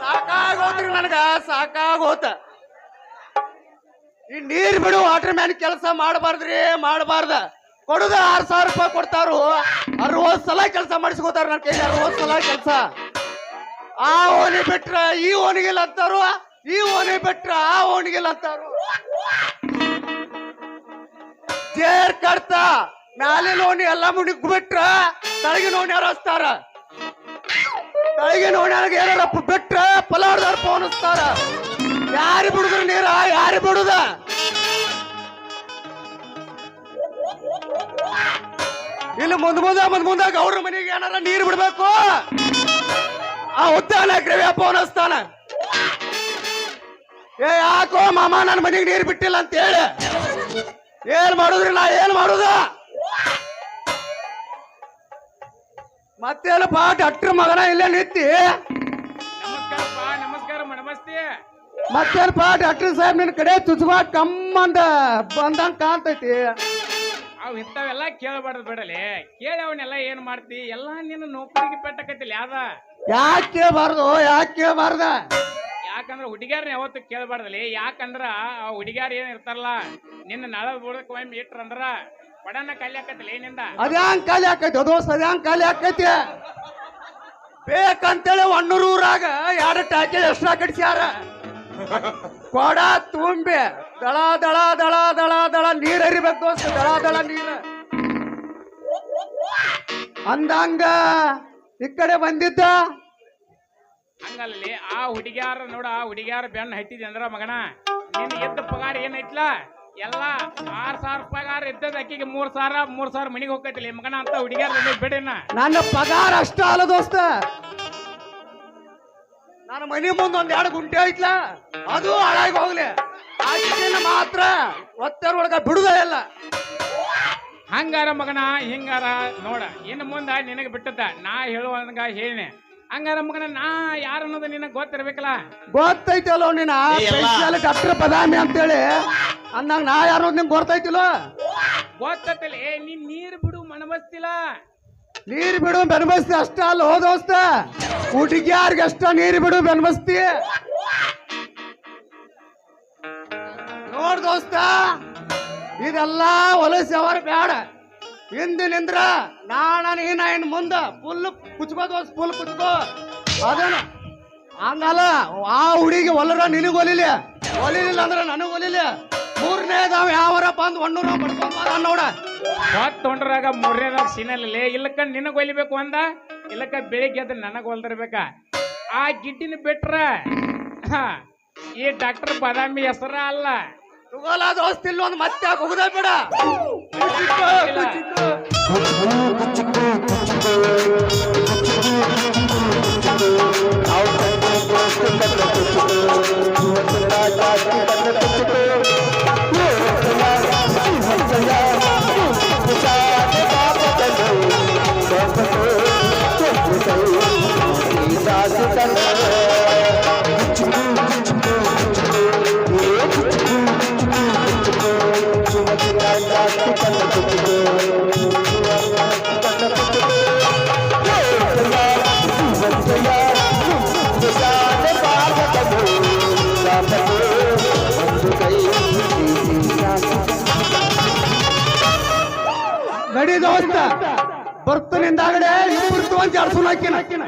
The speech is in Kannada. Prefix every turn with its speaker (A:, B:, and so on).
A: ಸಾಕಾಗೋತ್ರಿ ನನಗ ಸಾಕಾಗೋತ. ಈ ನೀರ್ ಬಿಡು ವಾಟರ್ ಮ್ಯಾನ್ ಕೆಲಸ ಮಾಡಬಾರ್ದ್ರಿ ಮಾಡಬಾರ್ದ. ಕೊಡುದ ಆರ್ ಸಾವಿರ ರೂಪಾಯಿ ಕೊಡ್ತಾರು ಅರವತ್ ಸಲ ಕೆಲಸ ಮಾಡಿಸ್ಕೋತಾರ ನನ್ನ ಕೈಲಿ ಅರವತ್ ಸಲ ಕೆಲಸ. ಆ ಓಣಿ ಬಿಟ್ರ ಈ ಓಣಿಗಿಲ್ಲ ಅಂತಾರು, ಈ ಓಣಿ ಬಿಟ್ರ ಆ ಓಣಿಗಿಲ್ಲ ಅಂತಾರು. ಜೇರ್ ಕಡ್ತ, ಮ್ಯಾಲಿನ ಓಣಿ ಎಲ್ಲ ಮುಣಿಗ್ ಬಿಟ್ರ ತಳಗಿನ ಓಣಿ ಹರಸ್ತಾರ ತಳಗಿನ ಓಣ್ಯಾಗ ಏನಾರಪ್ಪ ಬಿಟ್ರ ಪಲಾಡ್ದಾರ ಪೋನಿಸ್ತಾರ ಯಾರಿ ಬಿಡುದ್ರ ನೀರ, ಯಾರಿ ಬಿಡುದ? ಇಲ್ಲಿ ಮುಂದ್ ಮುಂದ, ಮುಂದ್ ಮುಂದಾಗ ಅವ್ರ ಮನೆಗೆ ಏನಾರ ನೀರು ಬಿಡ್ಬೇಕು? ಆ ಉದ್ದಾನ ಕ್ರವ್ಯ ಸ್ಥಾನ ಏ, ಯಾಕೋ ಮಾಮ ನನ್ನ ಮನೆಗೆ ನೀರು ಬಿಟ್ಟಿಲ್ಲ ಅಂತ ಹೇಳಿ. ಏನ್ ಮಾಡುದ್ರಿ, ನಾ ಏನ್ ಮಾಡುದ? ಮತ್ತೇನಪ್ಪ ಡಾಕ್ಟರ್ ಮಗನ ಇಲ್ಲೇ
B: ನಿತ್ತಿ ನಮಸ್ತೆ
A: ಮತ್ತೇನಪ್ಪ ಡಾಕ್ಟರ್ ಸಾಹೇಬ್ ನಿನ್ ಕಡೆ ಚುಚ್ಬಾ ಕಮ್ಮಂದ ಬಂದಂಗ ಕಾಣ್ತೈತಿ.
B: ಅವ್ ಇಂಥವೆಲ್ಲ ಕೇಳಬಾರ್ದು ಬಿಡಲಿ. ಕೇಳಿ ಅವನ್ನೆಲ್ಲ ಏನ್ ಮಾಡ್ತಿ? ಎಲ್ಲಾ ನಿನ್ನ ನೌಕರಿಗೆ ಪೆಟ್ಟಕತ್ತಿಲ್ಲ ಯಾವ್ದ
A: ಯಾಕೆ ಕೇಳಬಾರ್ದು? ಯಾಕೆ ಕೇಳಬಾರ್ದ?
B: ಯಾಕಂದ್ರ ಹುಡುಗ್ಯಾರನ್ನ ಯಾವತ್ತು ಕೇಳಬಾರ್ದಲ್ಲಿ ಯಾಕಂದ್ರ ಆ ಹುಡುಗ್ಯಾರ ಏನ್ ಇರ್ತಾರಲ್ಲ ನಿನ್ನ ನಳ ಬುಡಕ್ ಒಮ್ಮೆ ಇಟ್ರಂದ್ರ ಬಡನ್ನ ಕಲ್ಯಾಕತ್ತಿಲ್ಲ ಏನಿಂದ
A: ಅದ್ಯಾಂಗ್ ಖಾಲಿ ಆಕೈತಿ ಅದು ಸದ್ಯಾಂಗ್ ಖಾಲಿ ಆಕೈತಿ ಬೇಕಂತೇಳಿ ಒಣ್ಣೂರು ಊರಾಗ ಎರಡು ಟಾಕಿ ಎಕ್ಸ್ಟ್ರಾ ಕಡಿಸ್ಯಾರ ಕೊಡ ತುಂಬಿ. ದಳ ದಳ ದಳ ದಳ ದಳ ನೀರ್ ಹರಿಬೇಕು ದೋಸ್ತ. ದಳ ದಳ ನೀರ. ಅಂದಂಗ ಈ ಕಡೆ ಬಂದಿದ್ದ?
B: ಹಂಗಲ್ಲಿ ಆ ಹುಡುಗ್ಯಾರ ನೋಡ ಆ ಹುಡುಗ್ಯಾರ ಬೆಣ್ಣ ಹತ್ತಿದೆ ಅಂದ್ರ ಮಗನ ನಿನ್ನ ಎದ್ದ ಪಗಾರ ಏನೈತ್ಲ ಎಲ್ಲ ಆರ್ ಸಾವಿರ ಪಗಾರ ಇದ್ದದ ಅಕ್ಕಿಗೆ ಮೂರ್ ಸಾವಿರ ಮೂರ್ ಸಾವಿರ ಮನಿಗೆ ಹೋಗೈತಿಲ್ಲ ಮಗನ ಅಂತ ಹುಡುಗ್ಯಾರ ಬಿಡಿನ
A: ನನ್ನ ಪಗಾರ ಅಷ್ಟ ಅಲ್ಲ ದೋಸ್ತ. ನನ್ನ ಮನೆ ಮುಂದೆ ಒಂದ್ ಎರಡು ಗುಂಟೆ ಐತ್ಲ? ಅದು ಹಾಳಾಗಿ ಹೋಗ್ಲಿ. ಆಕಿನ ಮಾತ್ರ ಒತ್ತರ ಒಳಗ ಬಿಡುದ ಇಲ್ಲ.
B: ಹಂಗಾರ ಮಗನ ಹಿಂಗಾರ ನೋಡ ಇನ್ನು ಮುಂದ ನಿನಗೆ ಬಿಟ್ಟದ ನಾ ಹೇಳುವಂಗ ಹೇಳಿನೆ. ಹಂಗಾರ ಮಗನ ನಾ ಯಾರು ಅನ್ನೋದು ನಿನಗೆ ಗೊತ್ತಿರ್ಬೇಕಲ್ಲ?
A: ಗೊತ್ತೈತಲ್ಲೋ
C: ನಿನ್ನ
A: ಸ್ಪೆಷಲ್ ಡಾಕ್ಟರ್ ಬದಾಮಿ ಅಂತೇಳಿ ಅಂದಾಗ ನಾ ಯಾರು ನಿಂಗೆ ಗೊತ್ತೈತಿಲ್ಲ?
B: ಗೊತ್ತೈತಿಲ್ಲ ಏ ನೀನ್ ನೀರು ಬಿಡು ಮನಬಸ್ತಿಲ್ಲ.
A: ನೀರ್ ಬಿಡು, ಬೆನ್ಬಸ್ತಿ. ಅಷ್ಟ ಅಲ್ಲ ಹೋದೋಸ್ತ ದೋಸ್ತ. ನೀರು ಬಿಡು, ಬೆನ್ಬಸ್ತಿ. ನೋಡ್ ದೋಸ್ತ, ಇದೆಲ್ಲ ಹೊಲಸಿ ಬೇಡ ಬ್ಯಾಡ. ಹಿಂದಿನಿಂದ್ರ ನಾಣ ನೀನ ಇನ್ ಮುಂದ ಫುಲ್ ಕುಚ್ಕೋ ದೋಸ್ತ ಫುಲ್ ಕುಚ್ಕೋ. ಅದನ್ನ ಹಂಗಲ್ಲ, ಆ ಹುಡುಗಿ ಹೊಲರ ನಿನಗೆ ಒಲಿಲಿ. ಒಲಿಲಿಲ್ಲ ಅಂದ್ರೆ ನನಗೆ ಒಲಿಲಿ. ಮೂರನೇದಾವ್ ಯಾವರ ಬಂದ್ ಒಣ್ಣೂರ ಪಡ್ಕೊಂಡ್ ನೋಡ.
B: ಹೊತ್ತು ತೊಂಡ್ರಾಗ ಮೂರನೇದಾಗ ಸೀನಲ್ಲಿ. ಇಲ್ಲಕ್ಕ ನಿನಗ್ ಒಲಿಬೇಕು ಅಂದ? ಇಲ್ಲಕ್ಕ ಬೆಳಿಗ್ಗೆ ಅದ ನನಗ್ ಹೊಲ್ದಿರ್ಬೇಕ ಆ ಗಿಡ್ಡಿನ ಬಿಟ್ರ ಹ, ಈ ಡಾಕ್ಟರ್ ಬಾದಾಮಿ ಹೆಸರ ಅಲ್ಲ.
A: ತುಗೋಲ ದೋಸ್ತ ಇಲ್ಲ ಒಂದು ಮತ್ತೆ ಹೋಗುದ ಬೇಡ. ಕುಚಿಕ್ಕ, ಕುಚಿಕ್ಕ. ನಡಿ ದೋಸ್ತ ಬರ್ತು ನಿಂದಾಗಡೆ ಇಬ್ಬರು ತಗೊಂಡ್ ಜಾಡ್ಸೋಣ ಹಾಕಿನ